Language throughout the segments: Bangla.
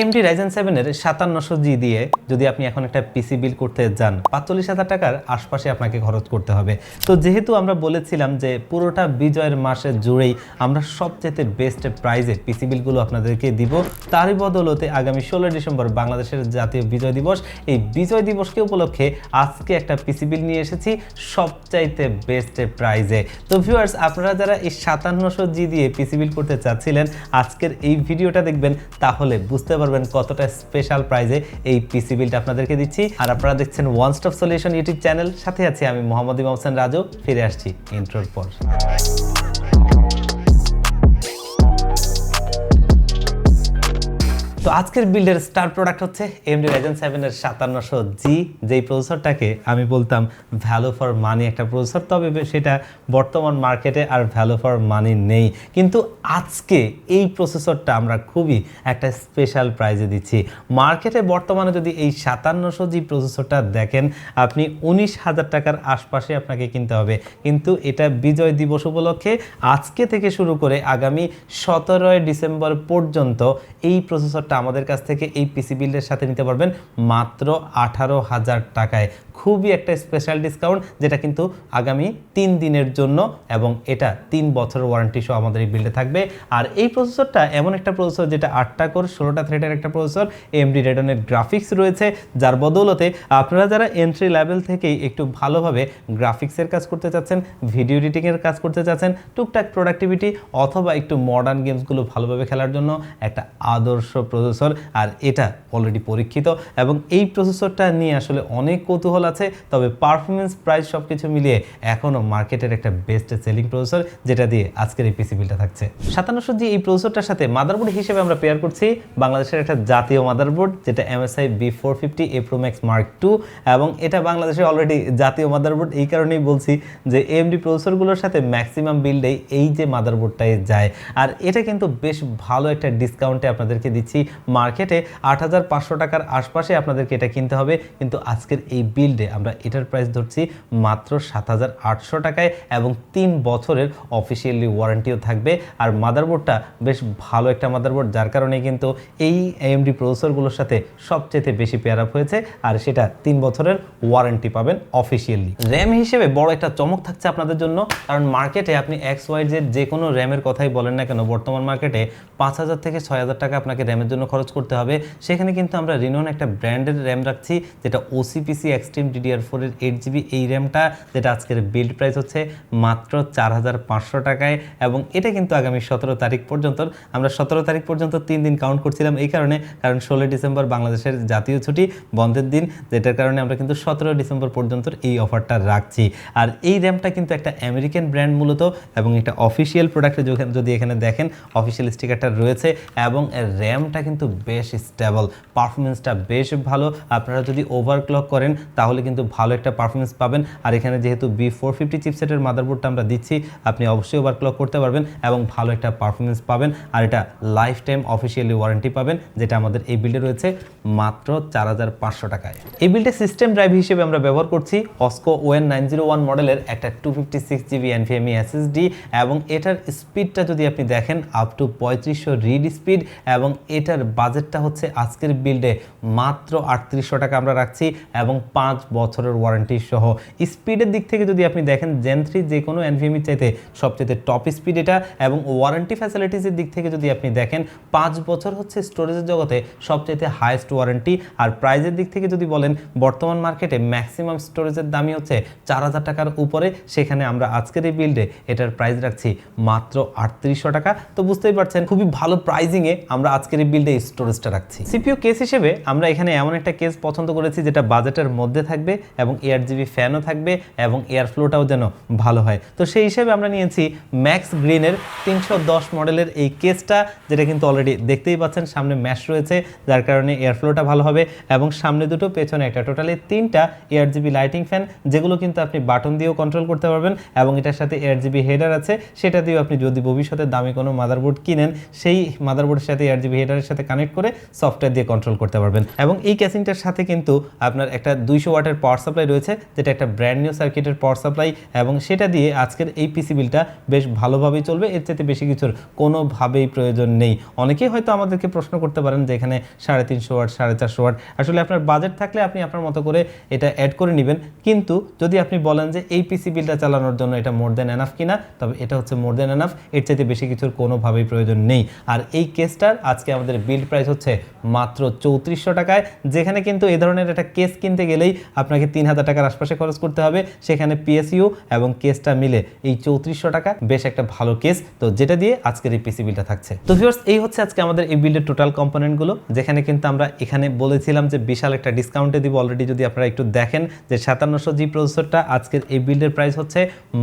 এমডি রাইজেন সেভেনের সাতান্নশো জি দিয়ে যদি আপনি এখন একটা পিসি বিল করতে যান, পাঁচচল্লিশ হাজার টাকার আশপাশে আপনাকে খরচ করতে হবে। তো যেহেতু আমরা বলেছিলাম যে পুরোটা বিজয়ের মাসে জুড়েই আমরা সবচেয়ে বেস্ট প্রাইজে পিসি বিলগুলো আপনাদেরকে দিব, তারই বদলতে আগামী ষোলো ডিসেম্বর বাংলাদেশের জাতীয় বিজয় দিবস। এই বিজয় দিবসকে উপলক্ষে আজকে একটা পিসি বিল নিয়ে এসেছি সবচাইতে বেস্ট প্রাইজে তো ভিউয়ার্স আপনারা যারা এই সাতান্নশো জি দিয়ে পিসি বিল করতে চাচ্ছিলেন, আজকের এই ভিডিওটা দেখবেন, তাহলে বুঝতে পারবেন কতটা স্পেশাল প্রাইজে এই পিসি বিলটা আপনাদেরকে দিচ্ছি। আর আপনারা দেখছেন one stop solution YouTube channel সাথে আছি আমি মোহাম্মদ ইমাম হোসেন রাজু। ফিরে আসছি ইন্ট্রোর পর। তো আজকের বিল্ডের স্টার প্রোডাক্ট হচ্ছে এমডি রাইজেন সেভেনের সাতান্নশো জি যেই প্রসেসরটাকে আমি বলতাম ভ্যালু ফর মানি একটা প্রসেসর তবে সেটা বর্তমান মার্কেটে আর ভ্যালু ফর মানি নেই। কিন্তু আজকে এই প্রসেসরটা আমরা খুবই একটা স্পেশাল প্রাইজে দিচ্ছি। মার্কেটে বর্তমানে যদি এই সাতান্নশো জি প্রসেসরটা দেখেন, আপনি উনিশ হাজার টাকার আশপাশে আপনাকে কিনতে হবে। কিন্তু এটা বিজয় দিবস উপলক্ষে আজকে থেকে শুরু করে আগামী সতেরোই ডিসেম্বর পর্যন্ত এই প্রসেসরটা আমাদের কাছ থেকে এই পিসি বিল্ডের সাথে নিতে পারবেন মাত্র আঠারো হাজার টাকায়। খুবই একটা স্পেশাল ডিসকাউন্ট যেটা কিন্তু আগামী তিন দিনের জন্য এবং এটা তিন বছরের ওয়ারেন্টি সহ আমাদের এই বিল্ডে থাকবে। আর এই প্রসেসরটা এমন একটা প্রসেসর যেটা আটটা কোর ষোলোটা থ্রেডের একটা প্রসেসর এমডি রেডনের গ্রাফিক্স রয়েছে, যার বদৌলতে আপনারা যারা এন্ট্রি লেভেল থেকেই একটু ভালোভাবে গ্রাফিক্সের কাজ করতে চাচ্ছেন ভিডিও এডিটিংয়ের কাজ করতে চাচ্ছেন, টুকটাক প্রোডাক্টিভিটি অথবা একটু মডার্ন গেমসগুলো ভালোভাবে খেলার জন্য একটা আদর্শ প্রসেসর আর এটা অলরেডি পরীক্ষিত। এবং এই প্রসেসরটা নিয়ে আসলে অনেক কৌতূহল আছে। তবে পারফরমেন্স প্রাইস সব কিছু মিলিয়ে এখনও মার্কেটের একটা বেস্ট সেলিং প্রসেসর যেটা দিয়ে আজকের এই পিসি বিলটা থাকছে। সাতান্নশো জি এই প্রসেসরটার সাথে মাদারবোর্ড হিসেবে আমরা পেয়ার করছি বাংলাদেশের একটা জাতীয় মাদারবোর্ড যেটা MSI B four fifty A pro max mark two এবং এটা বাংলাদেশে অলরেডি জাতীয় মাদারবোর্ড এই কারণেই বলছি যে এমডি প্রসেসরগুলোর সাথে ম্যাক্সিমাম বিল্ডেই এই যে মাদারবোর্ডটাই যায়। আর এটা কিন্তু বেশ ভালো একটা ডিসকাউন্টে আপনাদেরকে দিচ্ছি মার্কেটে আট হাজার পাঁচশো টাকার আশপাশে আপনাদেরকে এটা কিনতে হবে। কিন্তু আজকের এই বিল্ডে আমরা এটার প্রাইস ধরছি মাত্র সাত হাজার আটশো টাকায় এবং তিন বছরের অফিসিয়ালি ওয়ারেন্টিও থাকবে। আর মাদারবোর্ডটা বেশ ভালো একটা মাদারবোর্ড যার কারণে কিন্তু এই এএমডি প্রসেসরগুলোর সাথে সবচেয়ে বেশি পেয়ার আপ হয়েছে আর সেটা তিন বছরের ওয়ারেন্টি পাবেন অফিসিয়ালি র্যাম হিসেবে বড় একটা চমক থাকছে আপনাদের জন্য, কারণ মার্কেটে আপনি এক্স ওয়াই জেড যে কোনো র্যামের কথাই বলেন না কেন, বর্তমান মার্কেটে পাঁচ হাজার থেকে ছয় হাজার টাকা আপনাকে র্যামের জন্য খরচ করতে হবে। সেখানে কিন্তু আমরা রিনোন একটা ব্র্যান্ডের র্যাম রাখছি, যেটা ওসিপিসি এক্সট্রিম ডিডিআর ফোরের এইট জিবি এই র্যামটা যেটা আজকের বিল্ড প্রাইস হচ্ছে মাত্র চার হাজার পাঁচশো টাকায়। এবং এটা কিন্তু আগামী সতেরো তারিখ পর্যন্ত, আমরা সতেরো তারিখ পর্যন্ত তিন দিন কাউন্ট করছিলাম এই কারণে, কারণ ষোলোই ডিসেম্বর বাংলাদেশের জাতীয় ছুটি, বন্ধের দিন, যেটার কারণে আমরা কিন্তু সতেরো ডিসেম্বর পর্যন্ত এই অফারটা রাখছি। আর এই র্যামটা কিন্তু একটা আমেরিকান ব্র্যান্ড মূলত, এবং এটা অফিসিয়াল প্রোডাক্টে যদি এখানে দেখেন অফিসিয়াল স্টিকারটা রয়েছে, এবং র্যামটা কিন্তু বেশ স্টেবল পারফরমেন্সটা বেশ ভালো। আপনারা যদি ওভারক্লক করেন, তাহলে কিন্তু ভালো একটা পারফরমেন্স পাবেন। আর এখানে যেহেতু বি ফোর ফিফটি চিপসেটের মাদারবোর্ডটা আমরা দিচ্ছি, আপনি অবশ্যই ওভারক্লক করতে পারবেন এবং ভালো একটা পারফরমেন্স পাবেন। আর এটা লাইফ টাইম অফিসিয়ালি ওয়ারেন্টি পাবেন, যেটা আমাদের এই বিল্ডে রয়েছে মাত্র চার হাজার পাঁচশো টাকায়। এই বিল্ডে সিস্টেম ড্রাইভ হিসেবে আমরা ব্যবহার করছি অস্কো ওএন নাইন জিরো ওয়ান মডেলের একটা two fifty six GB NVMe SSD এবং এটার স্পিডটা যদি আপনি দেখেন আপ টু পঁয়ত্রিশশো রিড স্পিড এবং এটার বাজেটটা হচ্ছে আজকের বিল্ডে মাত্র আটত্রিশশো টাকা আমরা রাখছি এবং পাঁচ বছরের ওয়ারেন্টি সহ স্পিডের দিক থেকে যদি আপনি দেখেন জেন থ্রি যে কোনো এনভিএমির চাইতে সবচেয়ে টপ স্পিড এটা এবং ওয়ারেন্টি ফ্যাসিলিটিসের দিক থেকে যদি আপনি দেখেন, পাঁচ বছর হচ্ছে স্টোরেজের জগতে সবচেয়ে হাইয়েস্ট ওয়ারেন্টি আর প্রাইজের দিক থেকে যদি বলেন, বর্তমান মার্কেটে ম্যাক্সিমাম স্টোরেজের দামই হচ্ছে চার হাজার টাকার উপরে। সেখানে আমরা আজকের এই বিল্ডে এটার প্রাইস রাখছি মাত্র আটত্রিশশো টাকা। তো বুঝতেই পারছেন, খুবই ভালো প্রাইজিংয়ে আমরা আজকের এই বিল্ডে স্টোরেজটা রাখছি। সিপিও কেস হিসেবে আমরা এখানে এমন একটা কেস পছন্দ করেছি যেটা বাজেটের মধ্যে থাকবে এবং এয়ার জিবি ফ্যানও থাকবে এবং এয়ার ফ্লোটাও যেন ভালো হয়। তো সেই হিসেবে আমরা নিয়েছি ম্যাক্স গ্রিনের তিনশো দশ মডেলের এই কেসটা যেটা কিন্তু অলরেডি দেখতেই পাচ্ছেন, সামনে ম্যাশ রয়েছে, যার কারণে এয়ার ফ্লোটা ভালো হবে এবং সামনে দুটো, পেছনে একটা। টোটালি তিনটা এয়ার জিবি লাইটিং ফ্যান যেগুলো কিন্তু আপনি বাটন দিয়েও কন্ট্রোল করতে পারবেন এবং এটার সাথে এয়ার জিবি হেডার আছে। সেটা দিয়েও আপনি যদি ভবিষ্যতে দামি কোনো মাদারবোর্ড কিনেন, সেই মাদারবোর্ডের সাথে এয়ার জিবি হেডারের সাথে কানেক্ট করে সফটওয়্যার দিয়ে কন্ট্রোল করতে পারবেন। এবং এই ক্যাসিংটার সাথে কিন্তু আপনার একটা দুইশো ওয়াটের পাওয়ার সাপ্লাই রয়েছে, যেটা একটা ব্র্যান্ড নিউ সার্কিটের পাওয়ার সাপ্লাই এবং সেটা দিয়ে আজকের এই পিসি বিলটা বেশ ভালোভাবেই চলবে। এর চাইতে বেশি কিছুর কোনোভাবেই প্রয়োজন নেই। অনেকেই হয়তো আমাদেরকে প্রশ্ন করতে পারেন যে এখানে সাড়ে তিনশো ওয়াট, সাড়ে চারশো ওয়াট, আসলে আপনার বাজেট থাকলে আপনি আপনার মতো করে এটা অ্যাড করে নেবেন। কিন্তু যদি আপনি বলেন যে এই পিসি বিলটা চালানোর জন্য এটা মোর দেন এনাফ কিনা, তবে এটা হচ্ছে মোর দেন এনাফ এর চাইতে বেশি কিছুর কোনোভাবেই প্রয়োজন নেই। আর এই কেসটার আজকে আমাদের বিল্ড প্রাইস হচ্ছে মাত্র চৌত্রিশশো টাকায়, যেখানে কিন্তু এ ধরনের একটা কেস কিনতে গেলেই আপনাকে তিন হাজার টাকার আশপাশে খরচ করতে হবে। সেখানে পিএসইউ এবং কেসটা মিলে এই চৌত্রিশশো টাকা। বেশ একটা ভালো কেস। তো যেটা দিয়ে আজকের এই পিসি বিলটা থাকছে। তো ভিউয়ার্স এই হচ্ছে আজকে আমাদের এই বিলের টোটাল কম্পোনেন্টগুলো যেখানে কিন্তু আমরা এখানে বলেছিলাম যে বিশাল একটা ডিসকাউন্টে দিব। অলরেডি যদি আপনারা একটু দেখেন যে সাতান্নশো জি প্রসেসরটা আজকের এই বিল্ডের প্রাইস হচ্ছে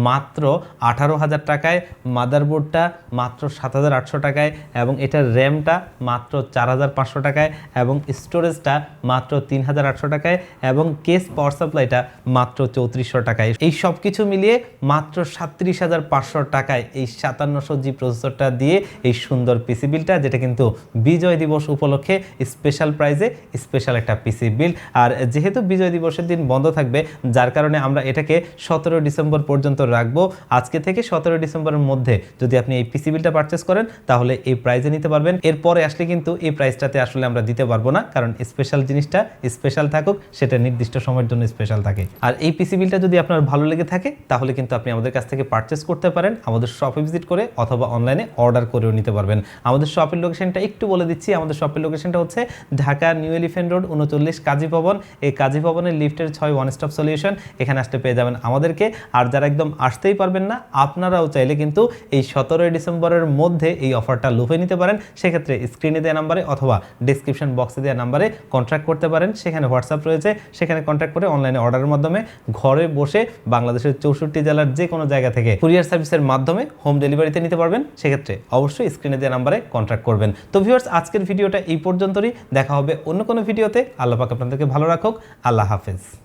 মাত্র আঠারো হাজার টাকায়। মাদারবোর্ডটা মাত্র সাত হাজার আটশো টাকায় এবং এটার র্যামটা মাত্র চার হাজার পাঁচশো টাকায় এবং স্টোরেজটা মাত্র তিন হাজার আটশো টাকায় এবং কেস পাওয়ার সাপ্লাইটা মাত্র চৌত্রিশশো টাকায়। এই সব কিছু মিলিয়ে মাত্র সাতত্রিশ হাজার পাঁচশো টাকায় এই সাতান্নশো জি প্রসেসরটা দিয়ে এই সুন্দর পিসি বিলটা যেটা কিন্তু বিজয় দিবস উপলক্ষে স্পেশাল প্রাইজে স্পেশাল একটা পিসি বিল আর যেহেতু বিজয় দিবসের দিন বন্ধ থাকবে, যার কারণে আমরা এটাকে সতেরো ডিসেম্বর পর্যন্ত রাখব। আজকে থেকে সতেরো ডিসেম্বরের মধ্যে যদি আপনি এই পিসি বিলটা পারচেস করেন, তাহলে এই প্রাইজে নিতে পারবেন। এরপরে আসলে কিন্তু এই প্রাইসটাতে আসলে আমরা দিতে পারব না, কারণ স্পেশাল জিনিসটা স্পেশাল থাকুক, সেটা নির্দিষ্ট সময়ের জন্য স্পেশাল থাকে। আর এই পিসি বিলটা যদি আপনার ভালো লেগে থাকে, তাহলে কিন্তু আপনি আমাদের কাছ থেকে পারচেস করতে পারেন, আমাদের শপে ভিজিট করে অথবা অনলাইনে অর্ডার করেও নিতে পারবেন। আমাদের শপের লোকেশনটা একটু বলে দিচ্ছি, আমাদের শপের লোকেশনটা হচ্ছে ঢাকা নিউ এলিফেন্ট রোড, উনচল্লিশ কাজী ভবন। এই কাজী ভবনের লিফটের ছয় ওয়ান স্টপ সলিউশন এখানে আসতে পেয়ে যাবেন আমাদেরকে। আর যারা একদম আসতেই পারবেন না, আপনারাও চাইলে কিন্তু এই সতেরোই ডিসেম্বরের মধ্যে এই অফারটা লুফে নিতে পারেন। সেক্ষেত্রে স্ক্রিনে দেওয়া নাম্বারে অথবা ডিসক্রিপশন বক্সে দেওয়া নাম্বারে কন্ট্যাক্ট করতে পারেন। সেখানে হোয়াটসঅ্যাপ রয়েছে, সেখানে কন্ট্যাক্ট করে অনলাইনে অর্ডারের মাধ্যমে ঘরে বসে বাংলাদেশের চৌষট্টি জেলার যে কোনো জায়গা থেকে কুরিয়ার সার্ভিসের মাধ্যমে হোম ডেলিভারিতে নিতে পারবেন। সেক্ষেত্রে অবশ্যই স্ক্রিনে দেওয়া নাম্বারে কন্ট্যাক্ট করবেন। তো ভিউয়ার্স আজকের ভিডিওটা এই পর্যন্তই দেখা হবে অন্য কোনো ভিডিওতে আল্লাহ পাক আপনাদেরকে ভালো রাখুক। আল্লাহ হাফেজ।